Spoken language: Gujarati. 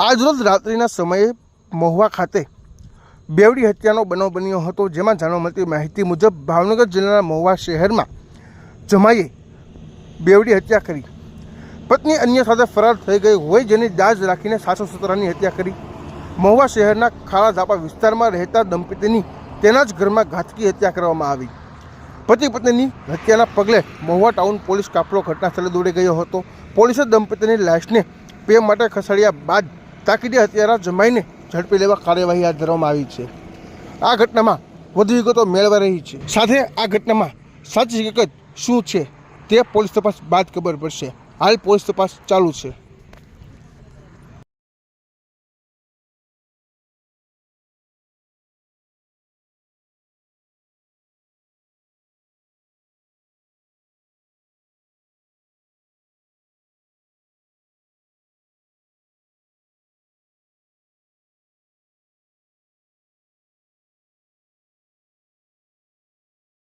આજરોજ રાત્રિના સમયે મહુવા ખાતે બેવડી હત્યાનો બનાવ બન્યો હતો, જેમાં જાણવા મળતી માહિતી મુજબ ભાવનગર જિલ્લાના મહુવા શહેરમાં જમાઈએ બેવડી હત્યા કરી. પત્ની અન્ય સાથે ફરાર થઈ ગઈ હોય જેની દાજ રાખીને સાસુ સસરાની હત્યા કરી. મહુવા શહેરના ખારા ઝાપા વિસ્તારમાં રહેતા દંપતીની તેના જ ઘરમાં ઘાતકી હત્યા કરવામાં આવી. પતિ પત્નીની હત્યાના પગલે મહુવા ટાઉન પોલીસ કાફલો ઘટના સ્થળે દોડી ગયો હતો. પોલીસે દંપતીની લાશને પે માટે ખસેડ્યા બાદ તાકીદે હત્યારા જમાઈને ઝડપી લેવા કાર્યવાહી હાથ ધરવામાં આવી છે. આ ઘટનામાં વધુ વિગતો મેળવા રહી છે. સાથે આ ઘટનામાં સાચી હકીકત શું છે તે પોલીસ તપાસ બાદ ખબર પડશે. હાલ પોલીસ તપાસ ચાલુ છે.